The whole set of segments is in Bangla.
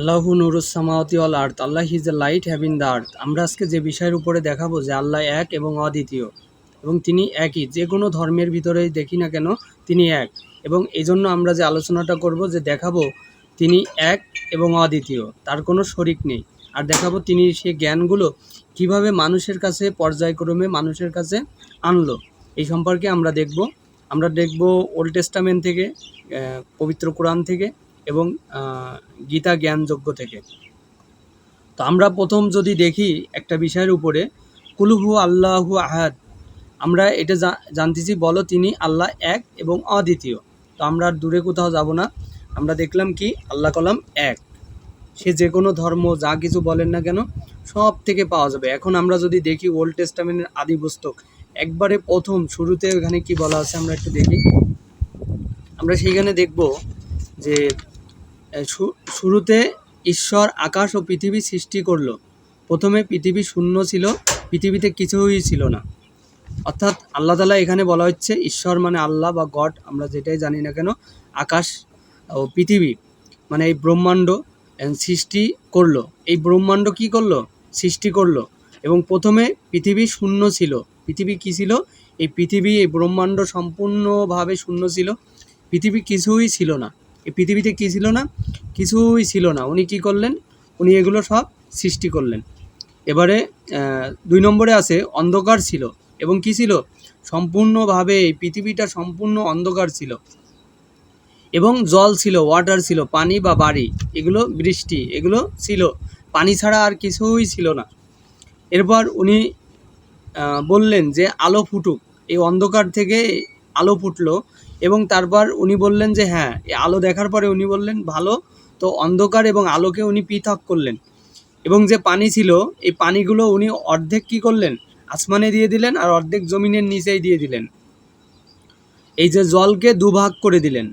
আল্লাহু নুরুস সামাওয়াতি ওয়াল আর্থ Allah is the light having the earth আমরা আজকে যে বিষয়ের উপরে দেখাবো যে আল্লাহ এক এবং অদ্বিতীয়, এবং তিনি একই, যে কোনো ধর্মের ভিতরেই দেখি না কেন তিনি এক। এবং এই জন্য আমরা যে আলোচনাটা করব যে দেখাবো তিনি এক এবং অদ্বিতীয়, তার কোনো শরিক নেই। আর দেখাবো তিনি সেই জ্ঞানগুলো কীভাবে মানুষের কাছে, পর্যায়ক্রমে মানুষের কাছে আনলো, এই সম্পর্কে আমরা দেখব। আমরা দেখব ওল্ড টেস্টামেন্ট থেকে পবিত্র কোরআন থেকে এবং গীতা জ্ঞানযোগ্য থেকে। তো আমরা প্রথম যদি দেখি একটা বিষয়ের উপরে কুলহু আল্লাহু আহাদ, আমরা এটা জানতেছি, বলো তিনি আল্লাহ এক এবং অদ্বিতীয়। তো আমরা আর দূরে কোথাও যাব না, আমরা দেখলাম কি আল্লাহ কলাম এক। সে যে কোনো ধর্ম, যা কিছু বলেন না কেন, সব থেকে পাওয়া যাবে। এখন আমরা যদি দেখি ওল্ড টেস্টামেন্টের আদি পুস্তক, একবারে প্রথম শুরুতে ওখানে কি বলা আছে, আমরা একটু দেখি। আমরা সেইখানে দেখব যে শুরুতে ঈশ্বর, আকাশ ও পৃথিবী সৃষ্টি করল। প্রথমে পৃথিবী শূন্য ছিল, পৃথিবীতে কিছুই ছিল না। অর্থাৎ আল্লাহ তালা এখানে বলা হচ্ছে, ঈশ্বর মানে আল্লাহ বা গড, আমরা যেটাই জানি না কেন, আকাশ ও পৃথিবী মানে এই ব্রহ্মাণ্ড সৃষ্টি করল। এই ব্রহ্মাণ্ড কি করল? সৃষ্টি করল। এবং প্রথমে পৃথিবী শূন্য ছিল। পৃথিবী কি ছিল? এই পৃথিবী, এই ব্রহ্মাণ্ড সম্পূর্ণভাবে শূন্য ছিল। পৃথিবী কিছুই ছিল না। পৃথিবীতে কি ছিল না? কিছুই ছিল না। উনি কি করলেন? উনি এগুলো সব সৃষ্টি করলেন। এবারে দুই নম্বরে আছে, অন্ধকার ছিল। এবং কি ছিল? সম্পূর্ণভাবে এই পৃথিবীটা সম্পূর্ণ অন্ধকার ছিল। এবং জল ছিল ওয়াটার ছিল, পানি বা বাড়ি, এগুলো বৃষ্টি, এগুলো ছিল। পানি ছাড়া আর কিছুই ছিল না। এরপর উনি বললেন যে আলো ফুটুক। এই অন্ধকার থেকে আলো ফুটলো। এবং তারপর উনি বললেন যে হ্যাঁ আলো দেখার পরে উনি বললেন, ভালো। তো অন্ধকার এবং আলোকে উনি পৃথক করলেন। এবং যে পানি ছিল, এই পানিগুলো উনি অর্ধেক কি করলেন? আসমানে দিয়ে দিলেন আর অর্ধেক জমিনের নিচেই দিয়ে দিলেন। এই যে জলকে দুভাগ করে দিলেন।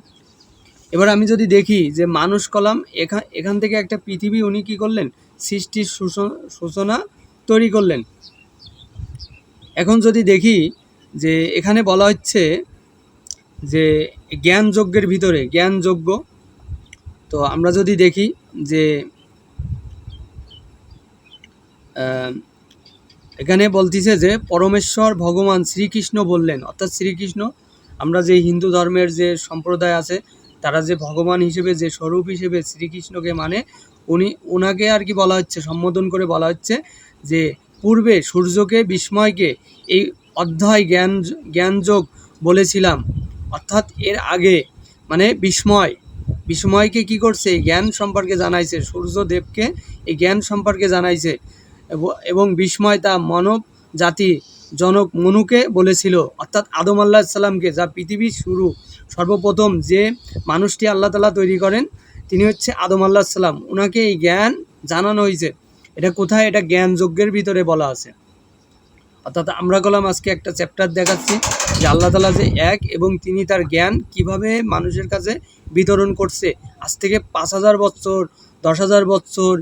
এবার আমি যদি দেখি যে মানুষ কলাম এখান এখান থেকে একটা পৃথিবী উনি কি করলেন? সৃষ্টির সূচনা তৈরি করলেন। এখন যদি দেখি যে এখানে বলা হচ্ছে যে জ্ঞান যজ্ঞের ভিতরে জ্ঞান যজ্ঞ তো আমরা যদি দেখি যে এখানে বলতিছে যে, পরমেশ্বর ভগবান শ্রীকৃষ্ণ বললেন। অর্থাৎ শ্রীকৃষ্ণ, আমরা যে হিন্দু ধর্মের যে সম্প্রদায় আছে, তারা যে ভগবান হিসেবে, যে স্বরূপ হিসেবে শ্রীকৃষ্ণকে মানে উনি ওনাকে আর কি বলা হচ্ছে, সম্বোধন করে বলা হচ্ছে যে, পূর্বে সূর্যকে, বিস্ময়কে এই অধ্যায় জ্ঞান জ্ঞানযোগ বলেছিলাম। অর্থাৎ এর আগে মানে বিস্ময়। বিস্ময়কে কি করছে? জ্ঞান সম্পর্কে জানাইছে। সূর্যদেবকে এই জ্ঞান সম্পর্কে জানাইছে। এবং বিস্ময় তা মানব জাতি জনক মনুকে বলেছিল। অর্থাৎ আদম আল্লাহ সাল্লামকে, যা পৃথিবীর শুরু। সর্বপ্রথম যে মানুষটি আল্লাহ তালা তৈরি করেন, তিনি হচ্ছে আদম আল্লাহ সাল্লাম। ওনাকে এই জ্ঞান জানানো হয়েছে এটা কোথায়? এটা জ্ঞান যজ্ঞের ভিতরে বলা আছে। অর্থাৎ আমরা গলাম আজকে একটা চ্যাপ্টার দেখাচ্ছি যে আল্লাহ তালা যে এক এবং তিনি তার জ্ঞান কীভাবে মানুষের কাছে বিতরণ করছে। আজ থেকে পাঁচ হাজার বছর, দশ হাজার বছর,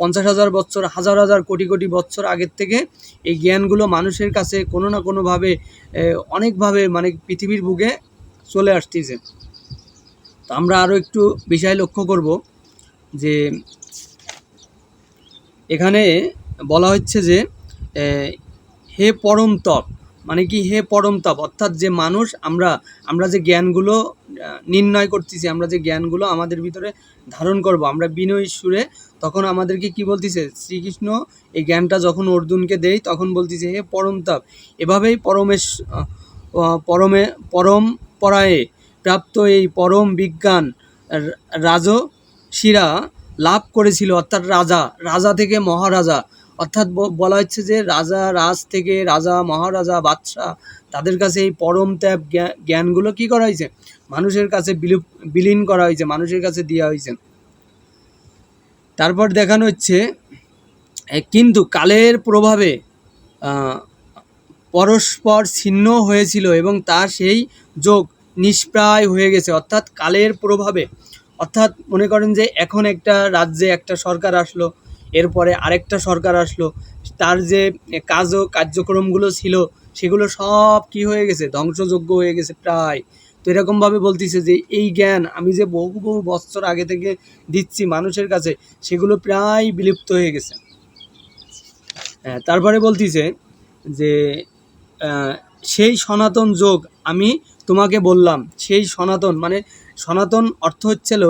পঞ্চাশ হাজার বছর, হাজার হাজার কোটি কোটি বছর আগের থেকে এই জ্ঞানগুলো মানুষের কাছে কোনো না কোনোভাবে অনেকভাবে মানে পৃথিবীর বুকে চলে আসতেছে। তো আমরা আরও একটু বিষয় লক্ষ্য করব যে এখানে বলা হচ্ছে যে হে পরম তপ মানে কি হে পরম তপ? অর্থাৎ যে মানুষ, আমরা আমরা যে জ্ঞানগুলো নির্ণয় করতেছি, আমরা যে জ্ঞানগুলো আমাদের ভিতরে ধারণ করব, আমরা বিনয় সুরে তখন আমাদেরকে কি বলতেছে? শ্রীকৃষ্ণ এই জ্ঞানটা যখন অর্জুনকে দেই তখন বলতেছে হে পরম তপ, এভাবেই পরমেশ পরমে, পরম পরায়ে প্রাপ্ত এই পরম বিজ্ঞান, রা- রাজশিরা লাভ করেছিল, অর্থাৎ রাজা রাজা থেকে মহারাজা অর্থাৎ বলা হচ্ছে যে রাজা রাজ থেকে রাজা, মহারাজা বাদশাহ তাদের কাছে এই পরম ত্যাগ জ্ঞানগুলো কি করা হয়েছে? মানুষের কাছে বিলুপ, বিলীন করা হয়েছে, মানুষের কাছে দেওয়া হয়েছে। তারপর দেখানো হচ্ছে কিন্তু কালের প্রভাবে পরস্পর ছিন্ন হয়েছিল এবং তার সেই যোগ নিষ্প্রায় হয়ে গেছে। অর্থাৎ কালের প্রভাবে, অর্থাৎ মনে করেন যে এখন একটা রাজ্যে একটা সরকার আসলো এরপরে আরেকটা সরকার আসলো তার যে কাজ কার্যক্রমগুলো ছিল সেগুলো সব কি হয়ে গেছে? ধ্বংসযোগ্য হয়ে গেছে প্রায়। তো এরকমভাবে বলতেছে যে এই জ্ঞান আমি যে বহু বহু বছর আগে থেকে দিচ্ছি মানুষের কাছে সেগুলো প্রায় বিলুপ্ত হয়ে গেছে। হ্যাঁ, তারপরে বলতিছে যে সেই সনাতন যোগ আমি তোমাকে বললাম সেই সনাতন মানে সনাতন অর্থ হচ্ছিল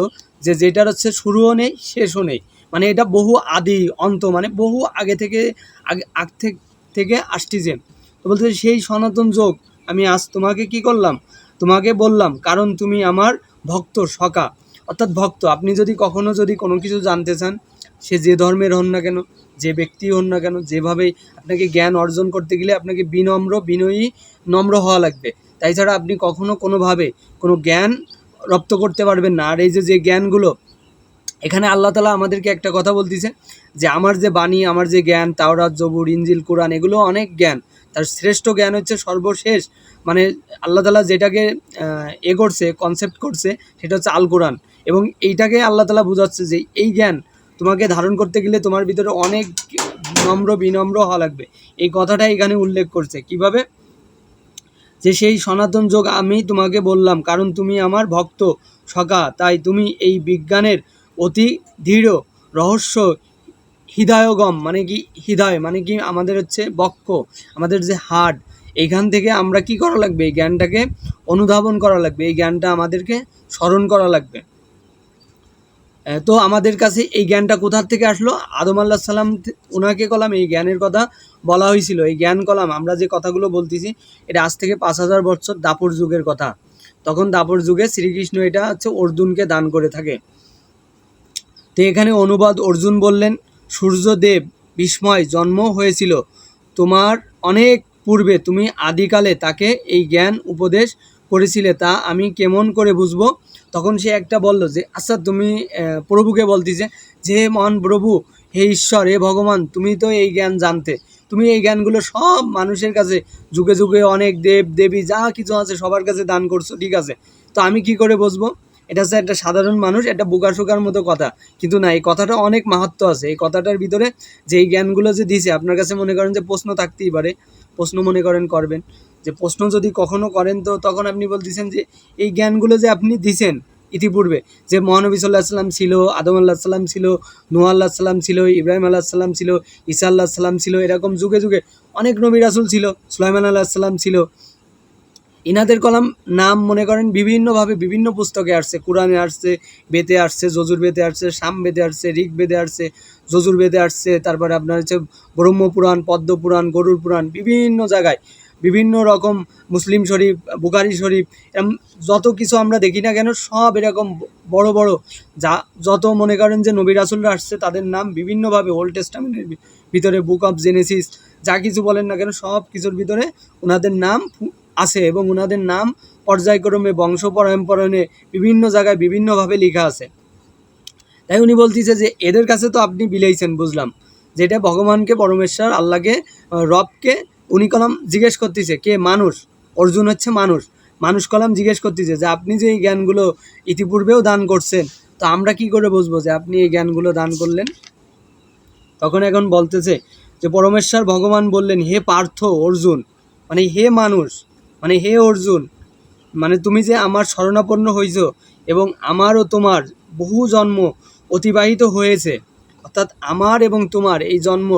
যে যেটার হচ্ছে শুরুও নেই শেষও নেই। মানে এটা বহু আদি অন্ত মানে বহু আগে থেকে, আগে, আগ থেকে আসতেছে। তো বলতে সেই সনাতন যোগ আমি আজ তোমাকে কি করলাম? তোমাকে বললাম, কারণ তুমি আমার ভক্ত, সকা। অর্থাৎ ভক্ত, আপনি যদি কখনো যদি কোনো কিছু জানতে চান, সে যে ধর্মের হন না কেন, যে ব্যক্তি হন না কেন যেভাবেই আপনাকে জ্ঞান অর্জন করতে গেলে আপনাকে বিনম্র, বিনয়ী, নম্র হওয়া লাগবে। তাই ছাড়া আপনি কখনো কোনোভাবে কোনো জ্ঞান রপ্ত করতে পারবেন না। আর এই যে যে জ্ঞানগুলো এখানে আল্লাহ তালা আমাদেরকে একটা কথা বলতেছে যে আমার যে বাণী, আমার যে জ্ঞান, তাওরাত, জবুর ইঞ্জিল কোরআন, এগুলো অনেক জ্ঞান। তার শ্রেষ্ঠ জ্ঞান হচ্ছে সর্বশেষ। মানে আল্লাহ তালা যেটাকে এ করছে কনসেপ্ট করছে, সেটা হচ্ছে আল কোরআন এবং এইটাকে আল্লাহ তালা বোঝাচ্ছে যে এই জ্ঞান তোমাকে ধারণ করতে গেলে তোমার ভিতরে অনেক নম্র, বিনম্র হওয়া লাগবে। এই কথাটা এখানে উল্লেখ করছে। কীভাবে? যে সেই সনাতন যোগ আমি তোমাকে বললাম, কারণ তুমি আমার ভক্ত, সখা, তাই তুমি এই বিজ্ঞানের অতি দৃঢ় রহস্য হৃদয়গম মানে কি হৃদয় মানে কি আমাদের হচ্ছে বক্ষ, আমাদের যে হার্ট, এইখান থেকে আমরা কি করা লাগবে? এই জ্ঞানটাকে অনুধাবন করা লাগবে, এই জ্ঞানটা আমাদেরকে স্মরণ করা লাগবে। তো আমাদের কাছে এই জ্ঞানটা কোথার থেকে আসলো? আদম আল্লাহ সাল্লাম ওনাকে কলাম, এই জ্ঞানের কথা বলা হয়েছিল। এই জ্ঞান কলাম, আমরা যে কথাগুলো বলতেছি, এটা আজ থেকে পাঁচ হাজার বছর দাপর যুগের কথা। তখন দাপর যুগে শ্রীকৃষ্ণ এটা হচ্ছে অর্জুনকে দান করে থাকে। তো এখানে অনুবাদ অর্জুন বললেন, সূর্যদেব বিস্ময় জন্ম হয়েছিল। তোমার অনেক পূর্বে তুমি আদিকালে তাকে এই জ্ঞান উপদেশ করেছিলে, তা আমি কেমন করে বুঝব? তখন সে একটা বলল যে আচ্ছা তুমি প্রভুকে বলতেছে যে মহান প্রভু, হে ঈশ্বর, হে ভগবান, তুমি তো এই জ্ঞান জানতে। তুমি এই জ্ঞানগুলো সব মানুষের কাছে, যুগে যুগে অনেক দেব, দেবী, যা কিছু আছে সবার কাছে দান করছ, ঠিক আছে। তো আমি কি করে বুঝব? এটা হচ্ছে একটা সাধারণ মানুষ, একটা বোকা শোকার মতো কথা। কিন্তু না, এই কথাটা অনেক মাহাত্ম আছে। এই কথাটার ভিতরে যে এই জ্ঞানগুলো যে দিছে, আপনার কাছে মনে করেন যে প্রশ্ন থাকতেই পারে, প্রশ্ন মনে করেন করবেন। যে প্রশ্ন যদি কখনো করেন, তো তখন আপনি বলতেছেন যে এই জ্ঞানগুলো যে আপনি দিছেন ইতিপূর্বে, যে মহানবী সাল্লাহ সাল্লাম ছিল, আদম আল্লাহ সাল্লাম ছিল নুয়া আল্লাহ সাল্লাম ছিল, ইব্রাহিম আল্লাহ সাল্লাম ছিল, ঈসা আল্লাহ সাল্লাম ছিল, এরকম যুগে যুগে অনেক নবী রাসুল ছিল, সুলাইমান আল্লাহ সাল্লাম ছিল। ইনাদের কলাম নাম মনে করেন বিভিন্নভাবে বিভিন্ন পুস্তকে আসছে। কোরআনে আসছে বেতে আসছে, যজুর বেতে আসছে সাম বেদে আসছে, ঋগ বেদে আসছে, যজুর বেদে আসছে, তারপরে আপনার হচ্ছে ব্রহ্মপুরাণ পদ্মপুরাণ গরুর পুরাণ বিভিন্ন জায়গায়, বিভিন্ন রকম মুসলিম শরীফ বুকারি শরীফ, এরম যত কিছু আমরা দেখি না কেন সব এরকম বড় বড় যা, যত মনে করেন যে নবী রাসুলরা আসছে তাদের নাম বিভিন্নভাবে ওল্ড টেস্টামেন্টের ভিতরে বুক অফ জেনেসিস যা কিছু বলেন না কেন সব কিছুর ভিতরে ওনাদের নাম আছে এবং ওনাদের নাম পর্যায়ক্রমে বংশ পরম্পরণে বিভিন্ন জায়গায় বিভিন্নভাবে লেখা আছে। তাই উনি বলতেছে যে, এদের কাছে তো আপনি বিলাইছেন, বুঝলাম। যেটা ভগবানকে, পরমেশ্বর, আল্লাহকে রবকে উনি কলাম জিজ্ঞেস করতেছে, কে? মানুষ। অর্জুন হচ্ছে মানুষ। মানুষ কলাম জিজ্ঞেস করতেছে যে, আপনি যে এই জ্ঞানগুলো ইতিপূর্বেও দান করছেন, তো আমরা কি করে বুঝব যে আপনি এই জ্ঞানগুলো দান করলেন? তখন এখন বলতেছে যে, পরমেশ্বর, ভগবান বললেন, হে পার্থ অর্জুন মানে হে মানুষ মানে হে অর্জুন মানে তুমি যে আমার শরণাপন্ন হয়েছ এবং আমারও তোমার বহু জন্ম অতিবাহিত হয়েছে, অর্থাৎ আমার এবং তোমার এই জন্ম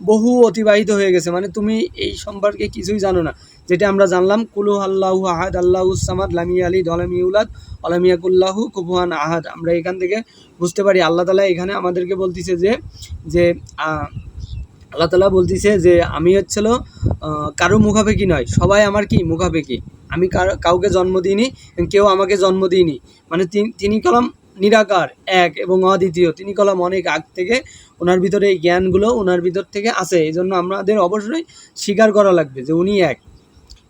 বহু অতিবাহিত হয়ে গেছে। মানে তুমি এই সম্পর্কে কিছুই জানো না। যেটা আমরা জানলাম, কুলু আল্লাহু আহাদ, আল্লাহু সামাদ, লামি আলী দলামি উলাদ অলামিয়াকুল্লাহু কুবুয়ান আহাদ। আমরা এখান থেকে বুঝতে পারি, আল্লাহ তালা এখানে আমাদেরকে বলতেছে যে যে আল্লাহ তালা বলতেছে যে, আমি হচ্ছিল কারও মুখাপেকি নয়, সবাই আমার কি? মুখাপেকি আমি কাউকে জন্ম দিইনি, কেউ আমাকে জন্ম দিইনি। মানে তিনি- তিনি কলম নিরাকার, এক এবং অদ্বিতীয়। তিনি কলম অনেক আগ থেকে ওনার ভিতরে এই জ্ঞানগুলো ওনার ভিতর থেকে আসে। এই জন্য আমাদের অবশ্যই স্বীকার করা লাগবে যে, উনি এক।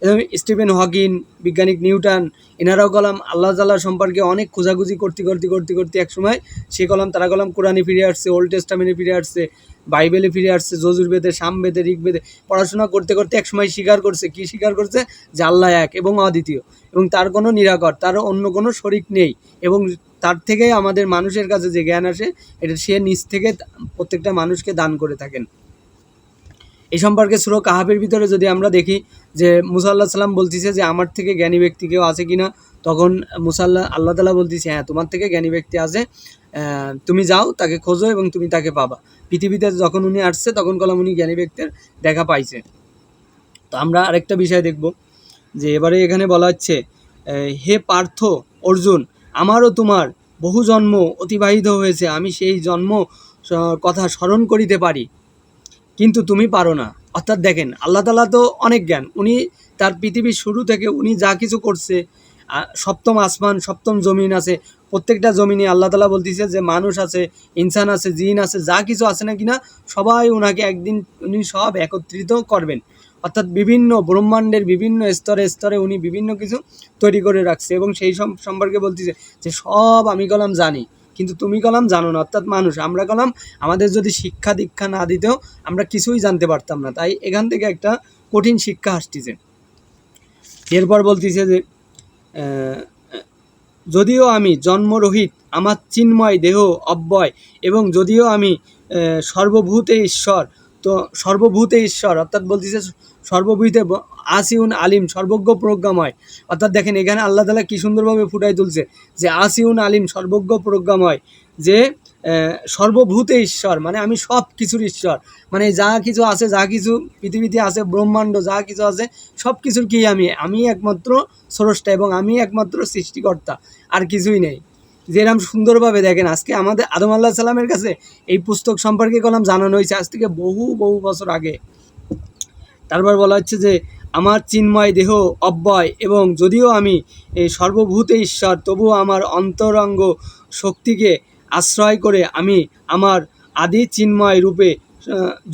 এবং স্টিফেন হকিন বিজ্ঞানিক নিউটন, এনারাও কলাম, আল্লাহ তাল্লাহ সম্পর্কে অনেক খোঁজাখুঁজি করতে করতে করতে করতে এক সময় সে কলাম, তারা কলাম কোরআনে ফিরে আসছে, ওল্ড টেস্টামেন্টে ফিরে আসছে, বাইবেলে ফিরে আসছে, যজুর বেদে সাম বেদে, ঋগ বেদে, পড়াশোনা করতে করতে এক সময় স্বীকার করছে, কি স্বীকার করছে? যে আল্লাহ এক এবং অদ্বিতীয়। এবং তার কোনো নিরাকর, তার অন্য কোনো শরিক নেই। এবং তার থেকেই আমাদের মানুষের কাছে যে জ্ঞান আসে, এটা সে নিজ থেকে প্রত্যেকটা মানুষকে দান করে থাকেন। এই সম্পর্কে সুরো কাহাবের ভিতরে যদি আমরা দেখি যে মুসা আল্লাহ সাল্লাম বলতেছে যে আমার থেকে জ্ঞানী ব্যক্তি কেউ আছে কিনা, তখন মুসাল্লাহ আল্লাহ তালা বলতেছে হ্যাঁ তোমার থেকে জ্ঞানী ব্যক্তি আছে তুমি যাও, তাকে খোঁজো এবং তুমি তাকে পাবা। পৃথিবীতে যখন উনি আসছে, তখন কলাম উনি জ্ঞানী ব্যক্তির দেখা পাইছে। তো আমরা আরেকটা বিষয় দেখব, যে এবারে এখানে বলা হচ্ছে হে পার্থ অর্জুন, আমারও তোমার বহু জন্ম অতিবাহিত হয়েছে, আমি সেই জন্ম কথা স্মরণ করিতে পারি। কিন্তু তুমি পারো না। অর্থাৎ দেখেন, আল্লাহ তালা তো অনেক জ্ঞান। উনি তার পৃথিবীর শুরু থেকে উনি যা কিছু করছে সপ্তম আসমান, সপ্তম জমিন আছে, প্রত্যেকটা জমিনে আল্লাহ তালা বলতেছে যে মানুষ আছে, ইনসান আছে, জিন আছে, যা কিছু আছে না কিনা, সবাই ওনাকে একদিন উনি সব একত্রিত করবেন। অর্থাৎ বিভিন্ন ব্রহ্মাণ্ডের বিভিন্ন স্তরে স্তরে উনি বিভিন্ন কিছু তৈরি করে রাখছে এবং সেই সম- সম্পর্কে বলতেছে যে সব আমি কলাম জানি। কিন্তু তুমি কলাম জানো না, অর্থাৎ মানুষ। আমরা কলাম, আমাদের যদি শিক্ষা দীক্ষা না দিতেও আমরা কিছুই জানতে পারতাম না। তাই এখান থেকে একটা কঠিন শিক্ষা আসতেছে। এরপর বলতেছে যে যদিও আমি জন্মরহিত, আমার চিন্ময় দেহ, অব্যয়, এবং যদিও আমি সর্বভূতে ঈশ্বর, তো সর্বভূতে ঈশ্বর, অর্থাৎ বলতেছে সর্বভূতে আসিউন আলিম, সর্বজ্ঞ প্রজ্ঞাময়। অর্থাৎ দেখেন, এখানে আল্লাহ তালা কি সুন্দরভাবে ফুটাই তুলছে যে আসিউন আলিম, সর্বজ্ঞ প্রজ্ঞাময়, যে সর্বভূতে ঈশ্বর মানে আমি সব কিছুর ঈশ্বর। মানে যা কিছু আছে, যা কিছু পৃথিবীতে আছে, ব্রহ্মাণ্ড, যা কিছু আছে সব কিছুর কি আমি? আমি একমাত্র স্রষ্টা এবং আমি একমাত্র সৃষ্টিকর্তা, আর কিছুই নেই। যেরকম সুন্দরভাবে দেখেন, আজকে আমাদের আদম আল্লাহ সাল্লামের কাছে এই পুস্তক সম্পর্কে কলাম জানানো হয়েছে, আজ থেকে বহু বহু বছর আগে। তারপর বলা হচ্ছে যে, আমার চিন্ময় দেহ অব্যয় এবং যদিও আমি সর্বভূতে ঈশ্বর, তবুও আমার অন্তরঙ্গ শক্তিকে আশ্রয় করে আমি আমার আদি চিন্ময় রূপে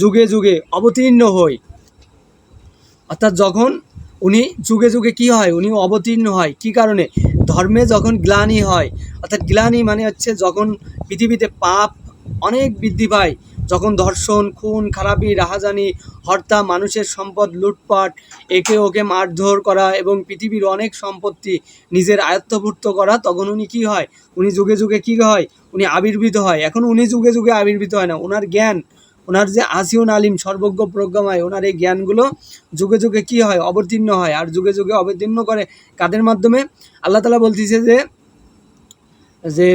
যুগে যুগে অবতীর্ণ হই। অর্থাৎ যখন উনি যুগে যুগে কি হয়, উনি অবতীর্ণ হয়, কি কারণে? ধর্মে যখন গ্লানি হয়, অর্থাৎ গ্লানি মানে হচ্ছে যখন পৃথিবীতে পাপ অনেক বৃদ্ধি পায় যখন ধর্ষণ, খুন, খারাপি, রাহাজানি, হত্যা, মানুষের সম্পদ, লুটপাট, একে ওকে মারধর করা এবং পৃথিবীর অনেক সম্পত্তি নিজের আয়ত্তভুক্ত করা, তখন উনি কী হয়? উনি যুগে যুগে কী হয়? উনি আবির্ভূত হয়। এখন উনি যুগে যুগে আবির্ভূত হয় না। ওনার জ্ঞান, ওনার যে আসিউন আলিম, সর্বজ্ঞ প্রজ্ঞাময়, ওনার এই জ্ঞানগুলো যুগে যুগে কি হয়? অবতীর্ণ হয়। আর যুগে যুগে অবতীর্ণ করে কাদের মাধ্যমে? আল্লাহ তালা বলতেছে যে যে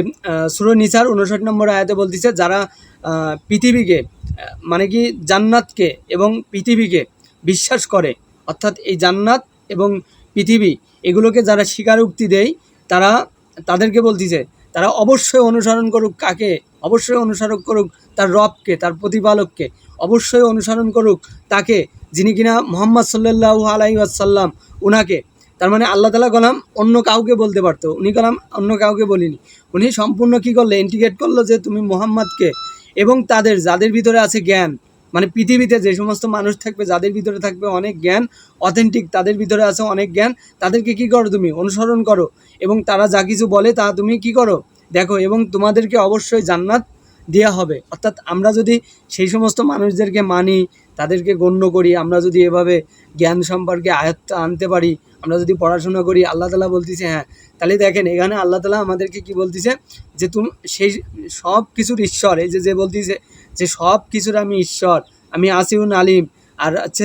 সুর নিসার উনষাট নম্বর আয়াতে বলতেছে, যারা পৃথিবীকে মানে কি, জান্নাতকে এবং পৃথিবীকে বিশ্বাস করে, অর্থাৎ এই জান্নাত এবং পৃথিবী, এগুলোকে যারা স্বীকারোক্তি দেয়, তারা, তাদেরকে বলতেছে, তারা অবশ্যই অনুসরণ করুক কাকে? অবশ্যই অনুসরণ করুক তার রবকে, তার প্রতিপালককে, অবশ্যই অনুসরণ করুক তাকে, যিনি কিনা মোহাম্মদ সাল্লাল্লাহু আলাই আসাল্লাম উনাকে তার মানে আল্লাহ তালা কলাম অন্য কাউকে বলতে পারতো। উনি কলাম অন্য কাউকে বলিনি। উনি সম্পূর্ণ কি করল? ইন্টিগ্রেট করল যে তুমি মোহাম্মদকে এবং তাদের, যাদের ভিতরে আছে জ্ঞান মানে পৃথিবীতে যে সমস্ত মানুষ থাকবে, যাদের ভিতরে থাকবে অনেক জ্ঞান অথেন্টিক তাদের ভিতরে আছে অনেক জ্ঞান, তাদেরকে কি করো তুমি? অনুসরণ করো। এবং তারা যা কিছু বলে তা তুমি কি করো? দেখো, এবং তোমাদেরকে অবশ্যই জান্নাত দেওয়া হবে। অর্থাৎ আমরা যদি সেই সমস্ত মানুষদেরকে মানি, তাদেরকে গণ্য করি, আমরা যদি এভাবে জ্ঞান সম্পর্কে আয়ত্ত আনতে পারি আমরা যদি পড়াশোনা করি, আল্লাহ তালা বলতেছে হ্যাঁ তাহলে দেখেন, এখানে আল্লাহ তালা আমাদেরকে কি বলতেছে, যে তুমি, সেই সব কিছুর ঈশ্বর, এই যে যে বলতেছে যে সব কিছুর আমি ঈশ্বর, আমি আসিউন আলিম, আর হচ্ছে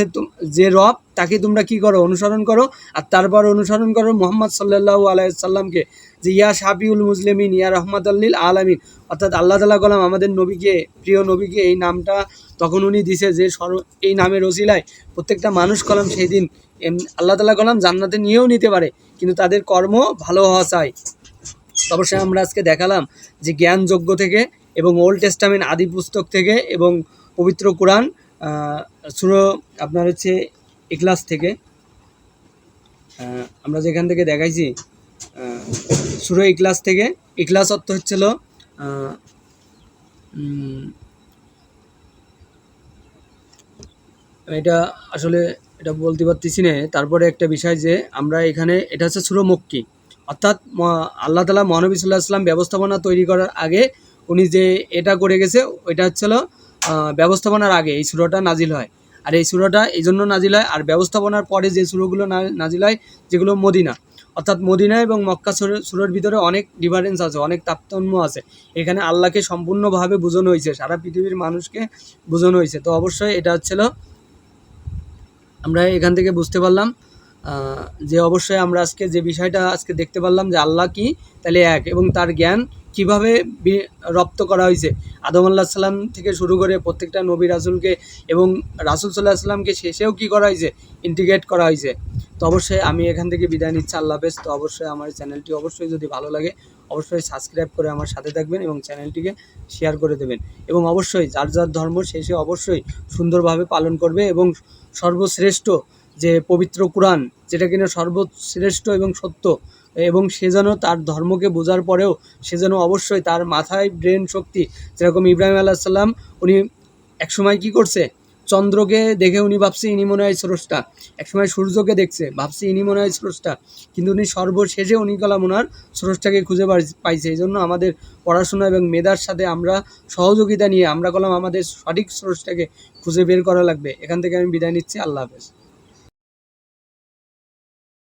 যে রব, তাকে তোমরা কি করো, অনুসরণ করো, আর তারপর অনুসরণ করো মোহাম্মদ সাল্লাহ আলাইসাল্লামকে যে, ইয়া শাফিউল মুসলিমিন, ইয়া আল্লিল আলামিন। অর্থাৎ আল্লাহ তালা কলাম আমাদের নবীকে, প্রিয় নবীকে এই নামটা তখন উনি দিছে যে, সর, এই নামের ওসিলায় প্রত্যেকটা মানুষ কলাম সেই দিন আল্লাহ তালা কলাম জান্নাতে নিয়েও নিতে পারে, কিন্তু তাদের কর্ম ভালো হওয়া চাই। অবশ্যই আমরা আজকে দেখালাম যে জ্ঞানযোগ্য থেকে এবং ওল্ড টেস্টামেন্ট আদি পুস্তক থেকে এবং পবিত্র কোরআন সুরো আপনার হচ্ছে ইখলাস থেকে আমরা যেখান থেকে দেখাইছি সুরো ইখলাস থেকে। ইখলাস অর্থ হচ্ছিল এটা আসলে এটা বলতে পারতেছি না। তারপরে একটা বিষয় যে আমরা এখানে, এটা হচ্ছে সুরো মক্কি। অর্থাৎ আল্লাহ তালা মহানবী সাল্লাহ আসলাম ব্যবস্থাপনা তৈরি করার আগে উনি যে এটা করে গেছে, ওইটা হচ্ছিল ব্যবস্থাপনার আগে এই সুরোটা নাজিল হয়। আর এই সুরোটা এই জন্য নাজিল হয়, আর ব্যবস্থাপনার পরে যে সুরোগুলো নাজিল হয়, যেগুলো মদিনা। অর্থাৎ মদিনা এবং মক্কা সুরের ভিতরে অনেক ডিফারেন্স আছে, অনেক তারতম্য আছে। এখানে আল্লাহকে সম্পূর্ণভাবে বোঝানো হয়েছে, সারা পৃথিবীর মানুষকে বোঝানো হয়েছে। তো অবশ্যই এটা হচ্ছিল, আমরা এখান থেকে বুঝতে পারলাম যে অবশ্যই আমরা আজকে যে বিষয়টা আজকে দেখতে পারলাম যে আল্লাহ কি, তাহলে এক এবং তার জ্ঞান কীভাবে রপ্ত করা হয়েছে। আদম আল্লাহ সাল্লাম থেকে শুরু করে প্রত্যেকটা নবী রাসুলকে এবং রাসুল সাল্লাহ সাল্লামকে শেষেও কি করা হয়েছে? ইন্টিগ্রেট করা হয়েছে। তো অবশ্যই আমি এখান থেকে বিদায় নিচ্ছি আল্লাহ হাফেজ। তো অবশ্যই আমার চ্যানেলটি অবশ্যই যদি ভালো লাগে, অবশ্যই সাবস্ক্রাইব করে আমার সাথে থাকবেন এবং চ্যানেলটিকে শেয়ার করে দেবেন। এবং অবশ্যই যার যার ধর্ম সে সে অবশ্যই সুন্দরভাবে পালন করবে এবং সর্বশ্রেষ্ঠ যে পবিত্র কোরআন, যেটা কিনা সর্বশ্রেষ্ঠ এবং সত্য, এবং সে যেন তার ধর্মকে বোঝার পরেও সে যেন অবশ্যই তার মাথায় ব্রেন শক্তি, যেরকম ইব্রাহিম আলাহ সাল্লাম উনি একসময় কি করছে? চন্দ্রকে দেখে উনি ভাবছে, ইনি মনে হয় স্রষ্টা। একসময় সূর্যকে দেখছে, ভাবছে, ইনি মনে হয় স্রষ্টা। কিন্তু উনি সর্বশেষে উনি কলাম ওনার স্রষ্টাকে খুঁজে পাইছে এই জন্য আমাদের পড়াশোনা এবং মেধার সাথে আমরা সহযোগিতা নিয়ে আমরা কলাম আমাদের সঠিক স্রষ্টাকে খুঁজে বের করা লাগবে। এখান থেকে আমি বিদায় নিচ্ছি। আল্লাহ হাফেজ।